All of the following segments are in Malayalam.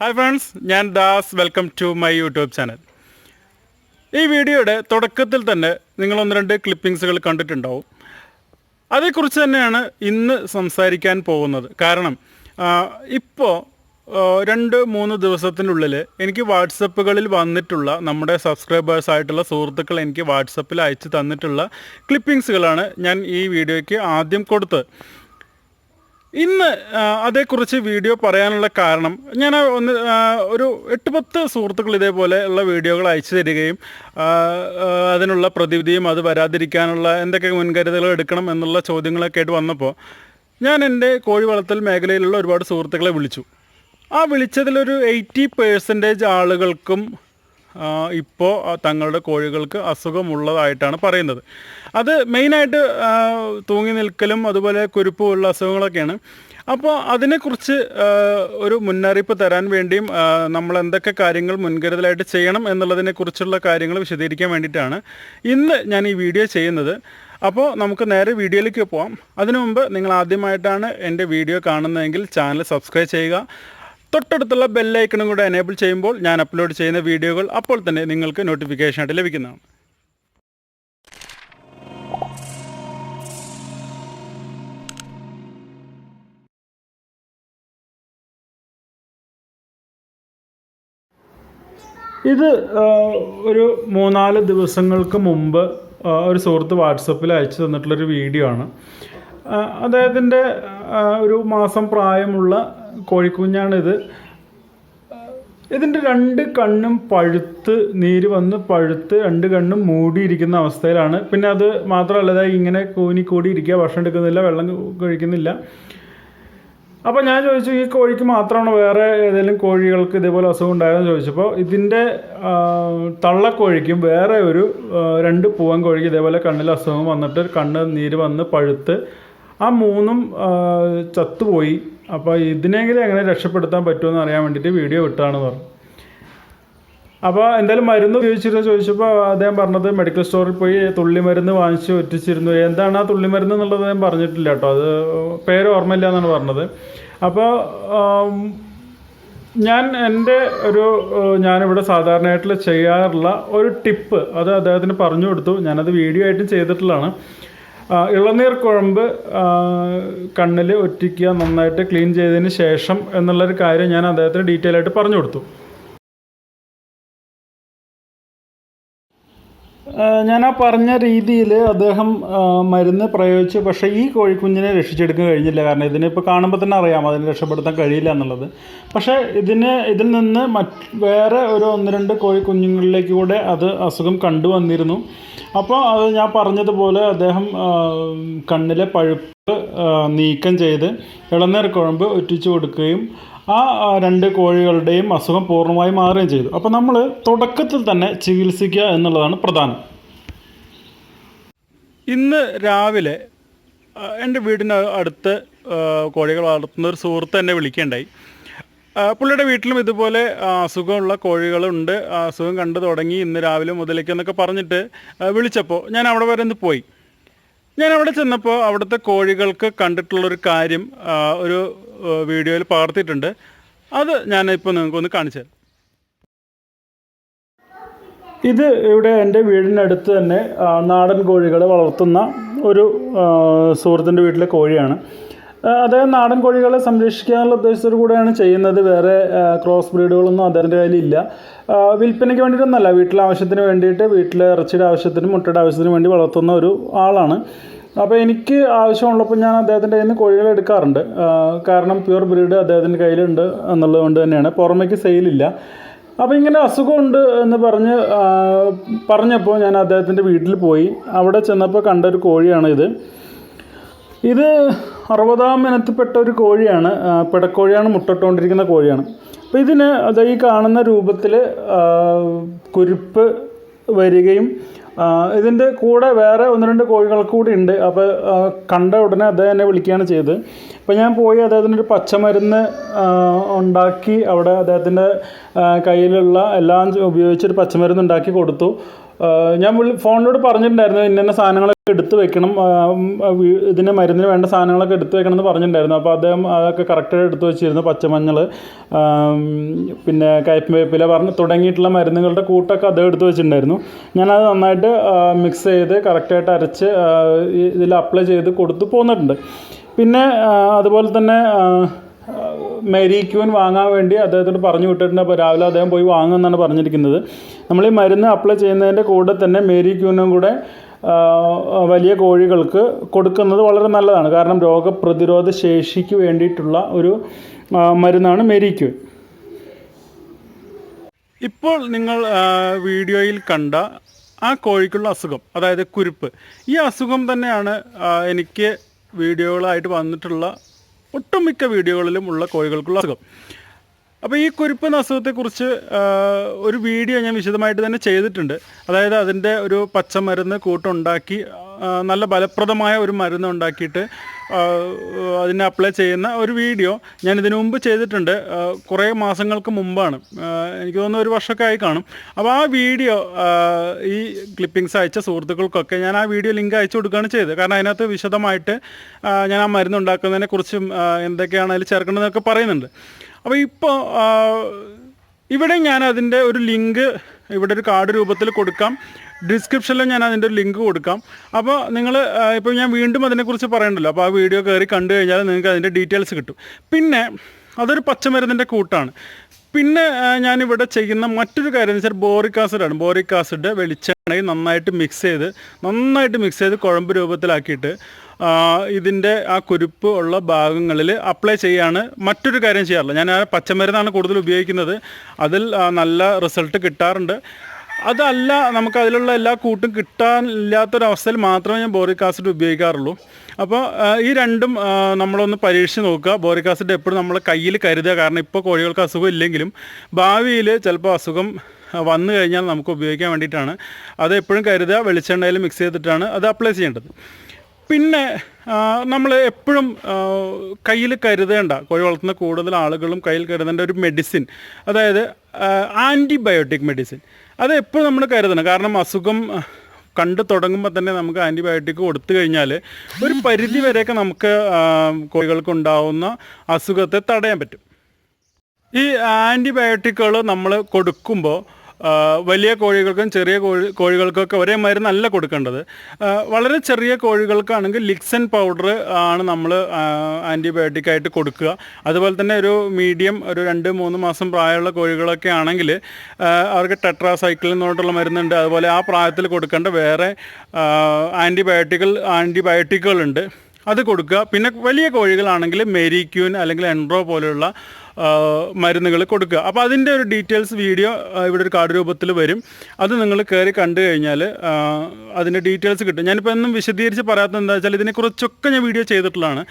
ഹായ് ഫ്രണ്ട്സ് ഞാൻ Das. Welcome to my YouTube channel ഈ വീഡിയോയുടെ തുടക്കത്തിൽ തന്നെ നിങ്ങൾ ഒന്ന് രണ്ട് ക്ലിപ്പിങ്സുകൾ കണ്ടിട്ടുണ്ടാവും. അതേക്കുറിച്ച് തന്നെയാണ് ഇന്ന് സംസാരിക്കാൻ പോകുന്നത്. കാരണം ഇപ്പോൾ രണ്ട് മൂന്ന് ദിവസത്തിനുള്ളിൽ എനിക്ക് വാട്സപ്പുകളിൽ വന്നിട്ടുള്ള നമ്മുടെ സബ്സ്ക്രൈബേഴ്സ് ആയിട്ടുള്ള സുഹൃത്തുക്കൾ എനിക്ക് വാട്സപ്പിൽ അയച്ചു തന്നിട്ടുള്ള ക്ലിപ്പിങ്സുകളാണ് ഞാൻ ഈ വീഡിയോയ്ക്ക് ആദ്യം കൊടുത്തത്. ഇന്ന് അതേക്കുറിച്ച് വീഡിയോ പറയാനുള്ള കാരണം ഞാൻ ഒന്ന് ഒരു എട്ട് പത്ത് സുഹൃത്തുക്കൾ ഇതേപോലെ ഉള്ള വീഡിയോകൾ അയച്ചു തരികയും അതിനുള്ള പ്രതിവിധിയും അത് വരാതിരിക്കാനുള്ള എന്തൊക്കെ മുൻകരുതലുകൾ എടുക്കണം എന്നുള്ള ചോദ്യങ്ങളൊക്കെ ആയിട്ട് വന്നപ്പോൾ ഞാൻ എന്റെ കോഴി വളർത്തൽ മേഖലയിലുള്ള ഒരുപാട് സുഹൃത്തുക്കളെ വിളിച്ചു. ആ വിളിച്ചതിലൊരു എയ്റ്റി പേഴ്സന്റേജ് ആളുകൾക്കും ഇപ്പോൾ തങ്ങളുടെ കോഴികൾക്ക് അസുഖമുള്ളതായിട്ടാണ് പറയുന്നത്. അത് മെയിനായിട്ട് തൂങ്ങി നിൽക്കലും അതുപോലെ കുരുപ്പുള്ള അസുഖങ്ങളൊക്കെയാണ്. അപ്പോൾ അതിനെക്കുറിച്ച് ഒരു മുന്നറിയിപ്പ് തരാൻ വേണ്ടിയും നമ്മൾ എന്തൊക്കെ കാര്യങ്ങൾ മുൻകരുതലായിട്ട് ചെയ്യണം എന്നുള്ളതിനെക്കുറിച്ചുള്ള കാര്യങ്ങൾ വിശദീകരിക്കാൻ വേണ്ടിയിട്ടാണ് ഇന്ന് ഞാൻ ഈ വീഡിയോ ചെയ്യുന്നത്. അപ്പോൾ നമുക്ക് നേരെ വീഡിയോയിലേക്ക് പോവാം. അതിനു മുമ്പ് നിങ്ങൾ ആദ്യമായിട്ടാണ് എന്റെ വീഡിയോ കാണുന്നതെങ്കിൽ ചാനൽ സബ്സ്ക്രൈബ് ചെയ്യുക. തൊട്ടടുത്തുള്ള ബെല്ലൈക്കണും കൂടെ എനേബിൾ ചെയ്യുമ്പോൾ ഞാൻ അപ്ലോഡ് ചെയ്യുന്ന വീഡിയോകൾ അപ്പോൾ തന്നെ നിങ്ങൾക്ക് നോട്ടിഫിക്കേഷൻ ആയിട്ട് ലഭിക്കുന്നതാണ്. ഇത് ഒരു മൂന്നാൽ ദിവസങ്ങൾക്ക് മുമ്പ് ഒരു സുഹൃത്ത് വാട്സപ്പിൽ അയച്ചു തന്നിട്ടുള്ളൊരു വീഡിയോ ആണ്. അദ്ദേഹത്തിന്റെ ഒരു മാസം പ്രായമുള്ള കോഴിക്കുഞ്ഞാണിത്. ഇതിന്റെ രണ്ട് കണ്ണും പഴുത്ത് നീര് വന്ന് പഴുത്ത് രണ്ട് കണ്ണും മൂടിയിരിക്കുന്ന അവസ്ഥയിലാണ്. പിന്നെ അത് മാത്രമല്ല ഇങ്ങനെ കൂനി കൂടി ഇരിക്കുക ഭക്ഷണം എടുക്കുന്നില്ല വെള്ളം കഴിക്കുന്നില്ല. അപ്പോൾ ഞാൻ ചോദിച്ചു ഈ കോഴിക്ക് മാത്രമാണ് വേറെ ഏതെങ്കിലും കോഴികൾക്ക് ഇതേപോലെ അസുഖം ഉണ്ടായതെന്ന് ചോദിച്ചപ്പോൾ ഇതിന്റെ തള്ളക്കോഴിക്കും വേറെ ഒരു രണ്ട് പൂവൻ കോഴിക്ക് ഇതേപോലെ കണ്ണിൽ അസുഖം വന്നിട്ട് കണ്ണ് നീര് വന്ന് പഴുത്ത് ആ മൂന്നും ചത്തുപോയി. അപ്പോൾ ഇതിനെങ്കിലും എങ്ങനെ രക്ഷപ്പെടുത്താൻ പറ്റുമെന്ന് അറിയാൻ വേണ്ടിയിട്ട് വീഡിയോ വിട്ടാണെന്ന് പറഞ്ഞു. അപ്പോൾ എന്തായാലും മരുന്ന് ഉപയോഗിച്ചിരുന്നു ചോദിച്ചപ്പോൾ അദ്ദേഹം പറഞ്ഞത് മെഡിക്കൽ സ്റ്റോറിൽ പോയി തുള്ളി മരുന്ന് വാങ്ങിച്ച് ഒറ്റിച്ചിരുന്നു. എന്താണ് ആ തുള്ളി മരുന്ന് എന്നുള്ളത് ഞാൻ പറഞ്ഞിട്ടില്ല കേട്ടോ. അത് പേര് ഓർമ്മയില്ല എന്നാണ് പറഞ്ഞത്. അപ്പോൾ ഞാൻ എന്റെ ഒരു ഞാനിവിടെ സാധാരണയായിട്ടുള്ള ചെയ്യാറുള്ള ഒരു ടിപ്പ് അത് അദ്ദേഹത്തിന് പറഞ്ഞു കൊടുത്തു. ഞാനത് വീഡിയോ ആയിട്ടും ചെയ്തിട്ടുള്ളതാണ്. ഇളനീർ കുഴമ്പ് കണ്ണിൽ ഒറ്റിക്കുക നന്നായിട്ട് ക്ലീൻ ചെയ്തതിന് ശേഷം എന്നുള്ളൊരു കാര്യം ഞാൻ അദ്ദേഹത്തിന് ഡീറ്റെയിൽ ആയിട്ട് പറഞ്ഞു കൊടുത്തു. ഞാൻ ആ പറഞ്ഞ രീതിയിൽ അദ്ദേഹം മരുന്ന് പ്രയോഗിച്ചു പക്ഷേ ഈ കോഴിക്കുഞ്ഞിനെ രക്ഷിച്ചെടുക്കാൻ കഴിഞ്ഞില്ല. കാരണം ഇതിനെ ഇപ്പോൾ കാണുമ്പോൾ തന്നെ അറിയാം അതിനെ രക്ഷപ്പെടുത്താൻ കഴിയില്ല എന്നുള്ളത്. പക്ഷേ ഇതിന് ഇതിൽ നിന്ന് മറ്റ് വേറെ ഒരു ഒന്ന് രണ്ട് കോഴിക്കുഞ്ഞുങ്ങളിലേക്ക് കൂടെ അത് അസുഖം കണ്ടുവന്നിരുന്നു. അപ്പോൾ അത് ഞാൻ പറഞ്ഞതുപോലെ അദ്ദേഹം കണ്ണിലെ പഴുപ്പ് നീക്കം ചെയ്ത് ഇളനീർ കുഴമ്പ് ഒറ്റിച്ചു കൊടുക്കുകയും ആ രണ്ട് കോഴികളുടെയും അസുഖം പൂർണമായി മാറുകയും ചെയ്തു. അപ്പോൾ നമ്മൾ തുടക്കത്തിൽ തന്നെ ചികിത്സിക്കുക എന്നുള്ളതാണ് പ്രധാനം. ഇന്ന് രാവിലെ എന്റെ വീടിന് അടുത്ത് കോഴികൾ വളർത്തുന്ന ഒരു സുഹൃത്ത് എന്നെ വിളിക്കേണ്ടായി പുള്ളിയുടെ വീട്ടിലും ഇതുപോലെ അസുഖമുള്ള കോഴികളുണ്ട്. അസുഖം കണ്ടു തുടങ്ങി ഇന്ന് രാവിലെ മുതലേക്ക് എന്നൊക്കെ പറഞ്ഞിട്ട് വിളിച്ചപ്പോൾ ഞാൻ അവിടെ വരെ ഒന്ന് പോയി. ഞാൻ അവിടെ ചെന്നപ്പോൾ അവിടുത്തെ കോഴികൾക്ക് കണ്ടിട്ടുള്ളൊരു കാര്യം ഒരു വീഡിയോയിൽ പകർത്തിയിട്ടുണ്ട് അത് ഞാൻ ഞാനിപ്പോൾ നിങ്ങൾക്കൊന്ന് കാണിച്ചു തരാം. ഇത് ഇവിടെ എന്റെ വീടിനടുത്ത് തന്നെ നാടൻ കോഴികളെ വളർത്തുന്ന ഒരു സുഹൃത്തിന്റെ വീട്ടിലെ കോഴിയാണ്. അദ്ദേഹം നാടൻ കോഴികളെ സംരക്ഷിക്കാനുള്ള ഉദ്ദേശത്തോടു കൂടെയാണ് ചെയ്യുന്നത്. വേറെ ക്രോസ് ബ്രീഡുകളൊന്നും അദ്ദേഹത്തിന്റെ കയ്യിലില്ല. വിൽപ്പനയ്ക്ക് വേണ്ടിയിട്ടൊന്നല്ല വീട്ടിലെ ആവശ്യത്തിന് വേണ്ടിയിട്ട് വീട്ടിലെ ഇറച്ചിയുടെ ആവശ്യത്തിനും മുട്ടയുടെ ആവശ്യത്തിനും വേണ്ടി വളർത്തുന്ന ഒരു ആളാണ്. അപ്പോൾ എനിക്ക് ആവശ്യമുള്ളപ്പോൾ ഞാൻ അദ്ദേഹത്തിന്റെ കയ്യിൽ നിന്ന് കോഴികളെ എടുക്കാറുണ്ട് കാരണം പ്യുവർ ബ്രീഡ് അദ്ദേഹത്തിന്റെ കയ്യിലുണ്ട് എന്നുള്ളത് കൊണ്ട് തന്നെയാണ്. പുറമേക്ക് സെയിലില്ല അപ്പോൾ ഇങ്ങനെ അസുഖമുണ്ട് എന്ന് പറഞ്ഞ് പറഞ്ഞപ്പോൾ ഞാൻ അദ്ദേഹത്തിന്റെ വീട്ടിൽ പോയി. അവിടെ ചെന്നപ്പോൾ കണ്ട ഒരു കോഴിയാണ് ഇത്. ഇത് അറുപതാം ഇനത്തിൽപ്പെട്ട ഒരു കോഴിയാണ്. പിടക്കോഴിയാണ് മുട്ടിട്ടുകൊണ്ടിരിക്കുന്ന കോഴിയാണ്. അപ്പോൾ ഇതിന് അത് ഈ കാണുന്ന രൂപത്തിൽ കുരുപ്പ് വരികയും ഇതിന്റെ കൂടെ വേറെ ഒന്ന് രണ്ട് കോഴികൾ കൂടി ഉണ്ട്. അപ്പോൾ കണ്ട ഉടനെ അദ്ദേഹം എന്നെ വിളിക്കുകയാണ് ചെയ്തത്. അപ്പോൾ ഞാൻ പോയി അദ്ദേഹത്തിനൊരു പച്ചമരുന്ന് ഉണ്ടാക്കി അവിടെ അദ്ദേഹത്തിന്റെ കയ്യിലുള്ള എല്ലാം ഉപയോഗിച്ചൊരു പച്ചമരുന്ന് ഉണ്ടാക്കി കൊടുത്തു. ഞാൻ വിളി ഫോണിനോട് പറഞ്ഞിട്ടുണ്ടായിരുന്നു ഇന്ന സാധനങ്ങളൊക്കെ എടുത്തു വെക്കണം ഇതിന് മരുന്നിന് വേണ്ട സാധനങ്ങളൊക്കെ എടുത്തു വെക്കണം എന്ന് പറഞ്ഞിട്ടുണ്ടായിരുന്നു. അപ്പോൾ അദ്ദേഹം അതൊക്കെ കറക്റ്റായിട്ട് എടുത്തു വെച്ചിരുന്നു പച്ചമഞ്ഞൾ പിന്നെ കയ്പവേപ്പില പറഞ്ഞ് തുടങ്ങിയിട്ടുള്ള മരുന്നുകളുടെ കൂട്ടൊക്കെ അദ്ദേഹം എടുത്തു വെച്ചിട്ടുണ്ടായിരുന്നു. ഞാനത് നന്നായിട്ട് മിക്സ് ചെയ്ത് കറക്റ്റായിട്ട് അരച്ച് ഇതിൽ അപ്ലൈ ചെയ്ത് കൊടുത്തു പോന്നിട്ടുണ്ട്. പിന്നെ അതുപോലെ തന്നെ മേരി വാങ്ങാൻ വേണ്ടി അദ്ദേഹത്തോട് പറഞ്ഞു വിട്ടിട്ടുണ്ട്. അപ്പോൾ രാവിലെ അദ്ദേഹം പോയി വാങ്ങുമെന്നാണ് പറഞ്ഞിരിക്കുന്നത്. നമ്മൾ ഈ മരുന്ന് അപ്ലൈ ചെയ്യുന്നതിന്റെ കൂടെ തന്നെ മേരി ക്യൂനും കൂടെ വലിയ കോഴികൾക്ക് കൊടുക്കുന്നത് വളരെ നല്ലതാണ്. കാരണം രോഗപ്രതിരോധ ശേഷിക്ക് വേണ്ടിയിട്ടുള്ള ഒരു മരുന്നാണ് മേരി ഇപ്പോൾ നിങ്ങൾ വീഡിയോയിൽ കണ്ട ആ കോഴിക്കുള്ള അസുഖം അതായത് കുരുപ്പ് ഈ അസുഖം തന്നെയാണ് എനിക്ക് വീഡിയോകളായിട്ട് വന്നിട്ടുള്ള ഒട്ടുമിക്ക വീഡിയോകളിലും ഉള്ള കോഴികൾക്കുള്ള അസുഖം. അപ്പോൾ ഈ കുരുപ്പൻ അസുഖത്തെ കുറിച്ച് ഒരു വീഡിയോ ഞാൻ വിശദമായിട്ട് തന്നെ ചെയ്തിട്ടുണ്ട്. അതായത് അതിന്റെ ഒരു പച്ചമരുന്ന് കൂട്ടുണ്ടാക്കി നല്ല ഫലപ്രദമായ ഒരു മരുന്ന് ഉണ്ടാക്കിയിട്ട് അതിനെ അപ്ലൈ ചെയ്യുന്ന ഒരു വീഡിയോ ഞാൻ ഇതിനു മുമ്പ് ചെയ്തിട്ടുണ്ട്. കുറേ മാസങ്ങൾക്ക് മുമ്പാണ്. എനിക്ക് തോന്നുന്നു ഒരു വർഷമൊക്കെ ആയി കാണും. അപ്പോൾ ആ വീഡിയോ ഈ ക്ലിപ്പിങ്സ് അയച്ച സുഹൃത്തുക്കൾക്കൊക്കെ ഞാൻ ആ വീഡിയോ ലിങ്ക് അയച്ചു കൊടുക്കുകയാണ് ചെയ്തത്. കാരണം അതിനകത്ത് വിശദമായിട്ട് ഞാൻ ആ മരുന്ന് ഉണ്ടാക്കുന്നതിനെ കുറിച്ചും ആ, എന്തൊക്കെയാണ് അതിൽ ചേർക്കേണ്ടതെന്നൊക്കെ പറയുന്നുണ്ട്. അപ്പോൾ ഇപ്പോൾ ഇവിടെ ഞാൻ അതിന്റെ ഒരു ലിങ്ക് ഇവിടെ ഒരു കാർഡ് രൂപത്തിൽ കൊടുക്കാം. ഡിസ്ക്രിപ്ഷനിൽ ഞാൻ അതിന്റെ ഒരു ലിങ്ക് കൊടുക്കാം. അപ്പോൾ നിങ്ങൾ ഇപ്പോൾ ഞാൻ വീണ്ടും അതിനെക്കുറിച്ച് പറയണ്ടല്ലോ. അപ്പോൾ ആ വീഡിയോ കയറി കണ്ടു കഴിഞ്ഞാൽ നിങ്ങൾക്ക് അതിന്റെ ഡീറ്റെയിൽസ് കിട്ടും. പിന്നെ അതൊരു പച്ചമരുന്നിന്റെ കൂട്ടാണ്. പിന്നെ ഞാനിവിടെ ചെയ്യുന്ന മറ്റൊരു കാര്യം എന്ന് വെച്ചാൽ ബോറിക് ആസിഡാണ് ബോറിക് ആസിഡ് വെളിച്ചെണ്ണയിൽ നന്നായിട്ട് മിക്സ് ചെയ്ത് നന്നായിട്ട് മിക്സ് ചെയ്ത് കുഴമ്പ് രൂപത്തിലാക്കിയിട്ട് ഇതിന്റെ ആ കുരുപ്പ് ഉള്ള ഭാഗങ്ങളിൽ അപ്ലൈ ചെയ്യാണ്. മറ്റൊരു കാര്യം ചെയ്യാറില്ല. ഞാൻ പച്ചമരുന്നാണ് കൂടുതൽ ഉപയോഗിക്കുന്നത്. അതിൽ നല്ല റിസൾട്ട് കിട്ടാറുണ്ട്. അതല്ല നമുക്ക് അതിലുള്ള എല്ലാ കൂട്ടും കിട്ടാനില്ലാത്തൊരവസ്ഥയിൽ മാത്രമേ ഞാൻ ബോറിക് ആസിഡ് ഉപയോഗിക്കാറുള്ളൂ. അപ്പോൾ ഈ രണ്ടും നമ്മളൊന്ന് പരീക്ഷിച്ച് നോക്കുക. ബോറിക് ആസിഡ് എപ്പോഴും നമ്മൾ കയ്യിൽ കരുതുക. കാരണം ഇപ്പോൾ കോഴികൾക്ക് അസുഖം ഇല്ലെങ്കിലും ഭാവിയിൽ ചിലപ്പോൾ അസുഖം വന്നു കഴിഞ്ഞാൽ നമുക്ക് ഉപയോഗിക്കാൻ വേണ്ടിയിട്ടാണ്. അത് എപ്പോഴും കരുതുക. വെളിച്ചെണ്ണയിൽ മിക്സ് ചെയ്തിട്ടാണ് അത് അപ്ലൈ ചെയ്യേണ്ടത്. പിന്നെ നമ്മൾ എപ്പോഴും കയ്യിൽ കരുതേണ്ട കോഴി വളർത്തുന്ന കൂടുതൽ ആളുകളും കയ്യിൽ കരുതേണ്ട ഒരു മെഡിസിൻ അതായത് ആന്റിബയോട്ടിക് മെഡിസിൻ അത് എപ്പോഴും നമ്മൾ കരുതണം. കാരണം അസുഖം കണ്ടു തുടങ്ങുമ്പോൾ തന്നെ നമുക്ക് ആന്റിബയോട്ടിക് കൊടുത്തു കഴിഞ്ഞാൽ ഒരു പരിധി വരെയൊക്കെ നമുക്ക് ആ, കോഴികൾക്ക് ഉണ്ടാവുന്ന അസുഖത്തെ തടയാൻ പറ്റും. ഈ ആന്റിബയോട്ടിക്കുകൾ നമ്മൾ കൊടുക്കുമ്പോൾ വലിയ കോഴികൾക്കും ചെറിയ കോഴി കോഴികൾക്കൊക്കെ ഒരേ മരുന്നല്ല കൊടുക്കേണ്ടത്. വളരെ ചെറിയ കോഴികൾക്കാണെങ്കിൽ ലിക്സൻ പൗഡർ ആണ് നമ്മൾ ആന്റിബയോട്ടിക് ആയിട്ട് കൊടുക്കുക. അതുപോലെ തന്നെ ഒരു മീഡിയം ഒരു രണ്ട് മൂന്ന് മാസം പ്രായമുള്ള കോഴികളൊക്കെ ആണെങ്കിൽ അവർക്ക് ടെട്രാസൈക്കിളിൽ നിന്നോട്ടുള്ള മരുന്നുണ്ട്. അതുപോലെ ആ പ്രായത്തിൽ കൊടുക്കേണ്ട വേറെ ആന്റിബയോട്ടിക്കൽ ആന്റിബയോട്ടിക്കുകളുണ്ട് അത് കൊടുക്കുക. പിന്നെ വലിയ കോഴികളാണെങ്കിൽ മെരിക്യൂൻ അല്ലെങ്കിൽ എൻഡ്രോ പോലെയുള്ള മരുന്നുകൾ കൊടുക്കുക. അപ്പോൾ അതിന്റെ ഒരു ഡീറ്റെയിൽസ് വീഡിയോ ഇവിടെ ഒരു കാർഡ് രൂപത്തിൽ വരും. അത് നിങ്ങൾ കയറി കണ്ടു കഴിഞ്ഞാൽ അതിന്റെ ഡീറ്റെയിൽസ് കിട്ടും. ഞാനിപ്പോൾ എന്നും വിശദീകരിച്ച് പറയാത്തത് എന്താ വെച്ചാൽ ഇതിനെക്കുറിച്ചൊക്കെ ഞാൻ വീഡിയോ ചെയ്തിട്ടുള്ളതാണ്.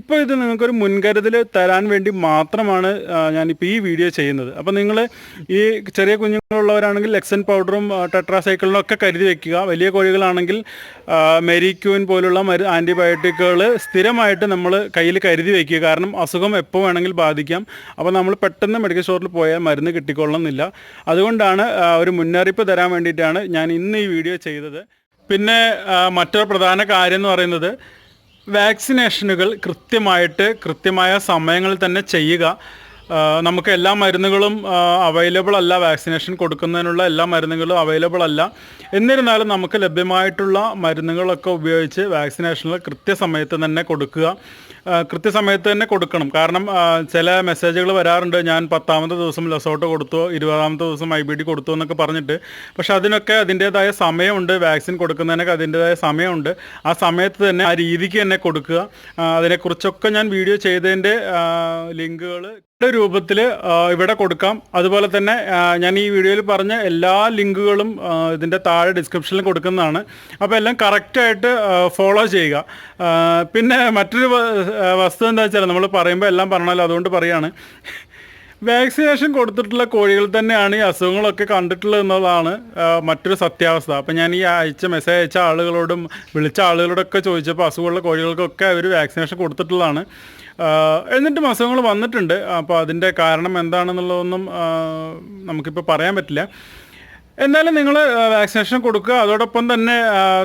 ഇപ്പോൾ ഇത് നിങ്ങൾക്കൊരു മുൻകരുതൽ തരാൻ വേണ്ടി മാത്രമാണ് ഞാനിപ്പോൾ ഈ വീഡിയോ ചെയ്യുന്നത്. അപ്പോൾ നിങ്ങൾ ഈ ചെറിയ കുഞ്ഞുങ്ങളുള്ളവരാണെങ്കിൽ ലെക്സൻ പൗഡറും ടെട്രാസൈക്കിളിനും ഒക്കെ കരുതി വെക്കുക. വലിയ കോഴികളാണെങ്കിൽ മെരിക്യൂൻ പോലുള്ള മരു ആന്റിബയോട്ടിക്കുകൾ സ്ഥിരമായിട്ട് നമ്മൾ കയ്യിൽ കരുതി വയ്ക്കുക കാരണം അസുഖം എപ്പോൾ വേണമെങ്കിൽ ബാധിക്കാം. അപ്പോൾ നമ്മൾ പെട്ടെന്ന് മെഡിക്കൽ സ്റ്റോറിൽ പോയാൽ മരുന്ന് കിട്ടിക്കൊള്ളണമെന്നില്ല. അതുകൊണ്ടാണ് ഒരു മുന്നറിയിപ്പ് തരാൻ വേണ്ടിയിട്ടാണ് ഞാൻ ഇന്ന് ഈ വീഡിയോ ചെയ്തത്. പിന്നെ മറ്റൊരു പ്രധാന കാര്യം എന്ന് പറയുന്നത് വാക്സിനേഷനുകൾ കൃത്യമായിട്ട് കൃത്യമായ സമയങ്ങളിൽ തന്നെ ചെയ്യുക. നമുക്ക് എല്ലാ മരുന്നുകളും അവൈലബിൾ അല്ല വാക്സിനേഷൻ കൊടുക്കുന്നതിനുള്ള എല്ലാ മരുന്നുകളും അവൈലബിൾ അല്ല. എന്നിരുന്നാലും നമുക്ക് ലഭ്യമായിട്ടുള്ള മരുന്നുകളൊക്കെ ഉപയോഗിച്ച് വാക്സിനേഷനുകൾ കൃത്യസമയത്ത് തന്നെ കൊടുക്കുക. കൃത്യസമയത്ത് തന്നെ കൊടുക്കണം. കാരണം ചില മെസ്സേജുകൾ വരാറുണ്ട്. ഞാൻ പത്താമത്തെ ദിവസം ലസോട്ട് കൊടുത്തു ഇരുപതാമത്തെ ദിവസം ഐ ബി ഡി കൊടുത്തു എന്നൊക്കെ പറഞ്ഞിട്ട്. പക്ഷെ അതിനൊക്കെ അതിന്റേതായ സമയമുണ്ട്. വാക്സിൻ കൊടുക്കുന്നതിനൊക്കെ അതിന്റേതായ സമയമുണ്ട്. ആ സമയത്ത് തന്നെ ആ രീതിക്ക് തന്നെ കൊടുക്കുക. അതിനെക്കുറിച്ചൊക്കെ ഞാൻ വീഡിയോ ചെയ്തതിന്റെ ലിങ്കുകൾ രൂപത്തിൽ ഇവിടെ കൊടുക്കാം. അതുപോലെ തന്നെ ഞാൻ ഈ വീഡിയോയിൽ പറഞ്ഞ എല്ലാ ലിങ്കുകളും ഇതിന്റെ താഴെ ഡിസ്ക്രിപ്ഷനിൽ കൊടുക്കുന്നതാണ്. അപ്പോൾ എല്ലാം കറക്റ്റായിട്ട് ഫോളോ ചെയ്യുക. പിന്നെ മറ്റൊരു വസ്തു എന്താ വെച്ചാൽ നമ്മൾ പറയുമ്പോൾ എല്ലാം പറഞ്ഞാലും അതുകൊണ്ട് പറയാണ്. വാക്സിനേഷൻ കൊടുത്തിട്ടുള്ള കോഴികൾ തന്നെയാണ് ഈ അസുഖങ്ങളൊക്കെ കണ്ടിട്ടുള്ളത് എന്നതാണ് മറ്റൊരു സത്യാവസ്ഥ. അപ്പം ഞാൻ ഈ അയച്ച മെസ്സേജ് അയച്ച ആളുകളോടും വിളിച്ച ആളുകളോടൊക്കെ ചോദിച്ചപ്പോൾ അസുഖമുള്ള കോഴികൾക്കൊക്കെ അവർ വാക്സിനേഷൻ കൊടുത്തിട്ടുള്ളതാണ്. എന്നിട്ടും അസുഖങ്ങൾ വന്നിട്ടുണ്ട്. അപ്പോൾ അതിന്റെ കാരണം എന്താണെന്നുള്ളതൊന്നും നമുക്കിപ്പോൾ പറയാൻ പറ്റില്ല. എന്നാലും നിങ്ങൾ വാക്സിനേഷൻ കൊടുക്കുക. അതോടൊപ്പം തന്നെ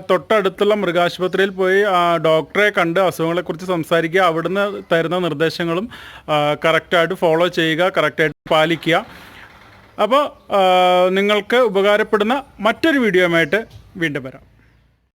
തൊട്ടടുത്തുള്ള മൃഗാശുപത്രിയിൽ പോയി ഡോക്ടറെ കണ്ട് അസുഖങ്ങളെക്കുറിച്ച് സംസാരിക്കുക. അവിടുന്ന് തരുന്ന നിർദ്ദേശങ്ങളും കറക്റ്റായിട്ട് ഫോളോ ചെയ്യുക കറക്റ്റായിട്ട് പാലിക്കുക. അപ്പോൾ നിങ്ങൾക്ക് ഉപകാരപ്പെടുന്ന മറ്റൊരു വീഡിയോയുമായിട്ട് വീണ്ടും വരാം.